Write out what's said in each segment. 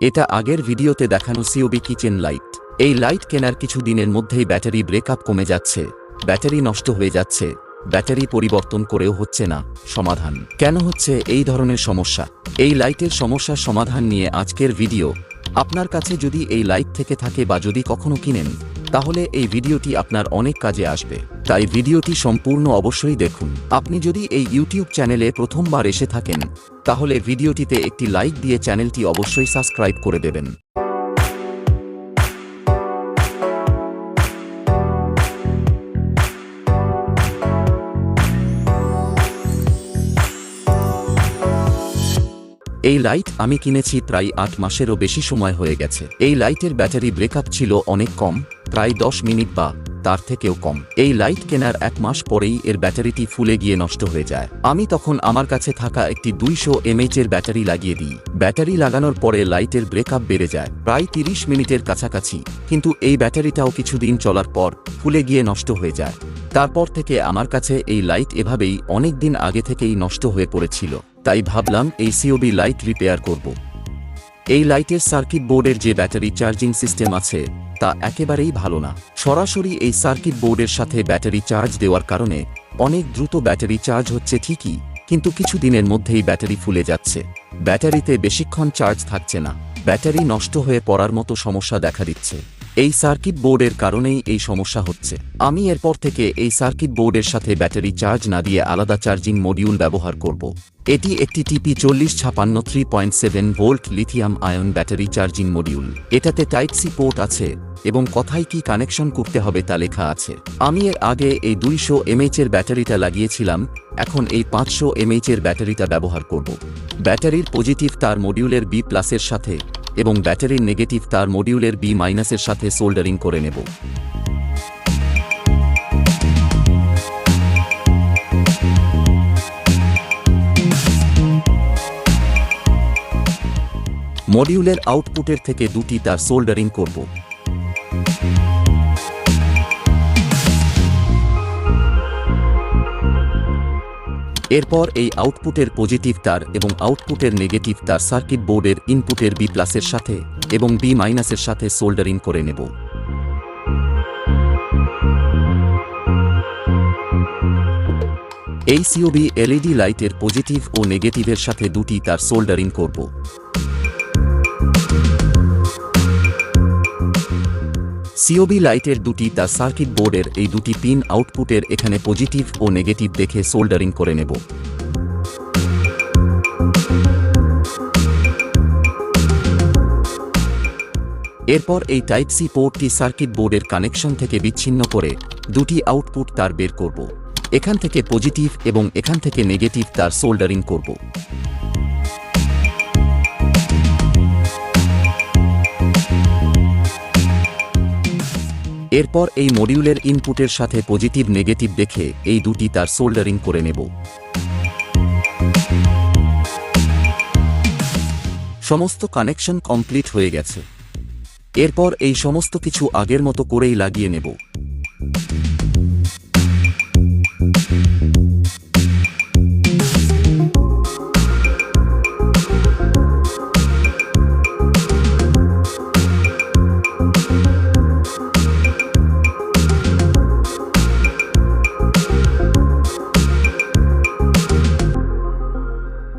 এটা আগের ভিডিওতে দেখানো সিওবি কিচেন লাইট এই লাইট কেনার কিছু দিনের মধ্যেই ব্যাটারি ব্রেকআপ কমে যাচ্ছে। ব্যাটারি নষ্ট হয়ে যাচ্ছে। ব্যাটারি পরিবর্তন করেও হচ্ছে না। সমাধান। কেন হচ্ছে এই ধরনের সমস্যা? এই লাইটের সমস্যার সমাধান নিয়ে আজকের ভিডিও। আপনার কাছে যদি এই লাইট থেকে থাকে বা যদি কখনো কিনেন তাহলে এই ভিডিওটি আপনার অনেক কাজে আসবে। তাই ভিডিওটি সম্পূর্ণ অবশ্যই দেখুন। আপনি যদি এই ইউটিউব চ্যানেলে প্রথমবার এসে থাকেন, তাহলে ভিডিওটিতে একটি লাইক দিয়ে চ্যানেলটি অবশ্যই সাবস্ক্রাইব করে দেবেন। এই লাইট আমি কিনেছি প্রায় আট মাসেরও বেশি সময় হয়ে গেছে। এই লাইটের ব্যাটারি ব্রেকআপ ছিল অনেক কম, প্রায় দশ মিনিট বা তার থেকেও কম। এই লাইট কেনার এক মাস পরেই এর ব্যাটারিটি ফুলে গিয়ে নষ্ট হয়ে যায়। আমি তখন আমার কাছে থাকা একটি দুইশো এমএইচ এর ব্যাটারি লাগিয়ে দিই। ব্যাটারি লাগানোর পরে লাইটের ব্রেকআপ বেড়ে যায়, প্রায় তিরিশ মিনিটের কাছাকাছি। কিন্তু এই ব্যাটারিটাও কিছুদিন চলার পর ফুলে গিয়ে নষ্ট হয়ে যায়। তারপর থেকে আমার কাছে এই লাইট এভাবেই অনেক দিন আগে থেকেই নষ্ট হয়ে পড়েছিল। তাই ভাবলাম এই সিওবি লাইট রিপেয়ার করব। এই লাইটের সার্কিট বোর্ডের যে ব্যাটারি চার্জিং সিস্টেম আছে, তা একেবারেই ভালো না। সরাসরি এই সার্কিট বোর্ডের সাথে ব্যাটারি চার্জ দেওয়ার কারণে অনেক দ্রুত ব্যাটারি চার্জ হচ্ছে ঠিকই, কিন্তু কিছু দিনের মধ্যেই ব্যাটারি ফুলে যাচ্ছে। ব্যাটারিতে বেশিক্ষণ চার্জ থাকছে না। ব্যাটারি নষ্ট হয়ে পড়ার মতো সমস্যা দেখা দিচ্ছে। এই সার্কিট বোর্ডের কারণেই এই সমস্যা হচ্ছে। আমি এরপর থেকে এই সার্কিট বোর্ডের সাথে ব্যাটারি চার্জ না দিয়ে আলাদা চার্জিং মডিউল ব্যবহার করব। এটি একটি টিপি চল্লিশ ছাপান্ন three point seven volt lithium ion battery charging module. এটাতে টাইপ সি পোর্ট আছে এবং কোথায় কি কানেকশন করতে হবে তা লেখা আছে। আমি এর আগে এই দুইশো এমএইচ এর ব্যাটারিটা লাগিয়েছিলাম, এখন এই পাঁচশো এমএইচ এর ব্যাটারিটা ব্যবহার করব। ব্যাটারির পজিটিভ তার মডিউলের বি প্লাসের সাথে এবং ব্যাটারির নেগেটিভ, তার মডিউলের বি মাইনাসের সাথে সোল্ডারিং করে নেব। মডিউলের আউটপুটের থেকে দুটি তার সোল্ডারিং করব। এরপর এই আউটপুটের পজিটিভ তার এবং আউটপুটের নেগেটিভ তার সার্কিট বোর্ডের ইনপুটের বি প্লাসের সাথে এবং বি মাইনাসের সাথে সোল্ডারিং করে নেব। এই সিওবি এলইডি লাইটের পজিটিভ ও নেগেটিভের সাথে দুটি তার সোল্ডারিং করব। সিওবি লাইটের দুটি তার সার্কিট বোর্ডের এই দুটি পিন আউটপুটের এখানে পজিটিভ ও নেগেটিভ দেখে সোল্ডারিং করে নেব। এরপর এই টাইপ সি পোর্টটি সার্কিট বোর্ডের কানেকশন থেকে বিচ্ছিন্ন করে দুটি আউটপুট তার বের করব। এখান থেকে পজিটিভ এবং এখান থেকে নেগেটিভ তার সোল্ডারিং করব। এরপর এই মডিউলের ইনপুটের সাথে পজিটিভ নেগেটিভ দেখে এই দুটি তার সোল্ডারিং করে নেব। সমস্ত কানেকশন কমপ্লিট হয়ে গেছে। এরপর এই সমস্ত কিছু আগের মতো করেই লাগিয়ে নেব।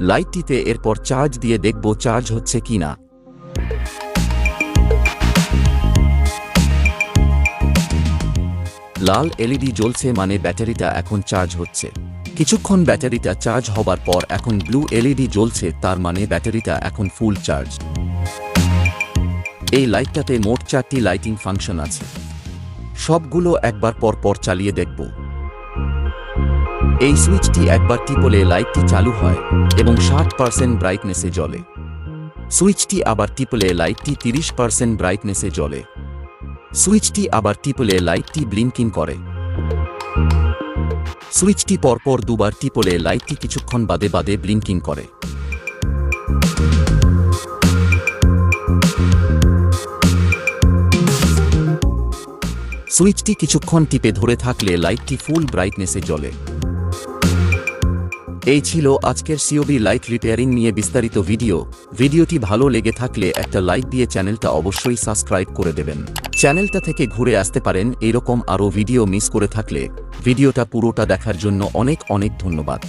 লাইটটিতে এরপর চার্জ দিয়ে দেখব চার্জ হচ্ছে কি না লাল এলইডি জ্বলছে মানে ব্যাটারিটা এখন চার্জ হচ্ছে। কিছুক্ষণ ব্যাটারিটা চার্জ হবার পর এখন ব্লু এলইডি জ্বলছে, তার মানে ব্যাটারিটা এখন ফুল চার্জ। এই লাইটটাতে মোট চারটি লাইটিং ফাংশন আছে। সবগুলো একবার পর পর চালিয়ে দেখব। এই সুইচটি একবার টিপলে লাইটটি চালু হয় এবং ষাট পার্সেন্ট ব্রাইটনেসে জ্বলে। সুইচটি আবার টিপলে লাইটটি তিরিশ পার্সেন্ট ব্রাইটনেসে জ্বলে। সুইচটি আবার টিপলে লাইটটি ব্লিঙ্কিং করে। সুইচটি পরপর দুবার টিপলে লাইটটি কিছুক্ষণ বাদে বাদে ব্লিঙ্কিং করে। সুইচটি কিছুক্ষণ টিপে ধরে থাকলে লাইটটি ফুল ব্রাইটনেসে জ্বলে। এই ছিল আজকের সিওবি লাইট রিপেয়ারিং নিয়ে বিস্তারিত ভিডিও। ভিডিওটি ভালো লেগে থাকলে একটা লাইক দিয়ে চ্যানেলটা অবশ্যই সাবস্ক্রাইব করে দেবেন। চ্যানেলটা থেকে ঘুরে আসতে পারেন এরকম আরও ভিডিও মিস করে থাকলে। ভিডিওটা পুরোটা দেখার জন্য অনেক অনেক ধন্যবাদ।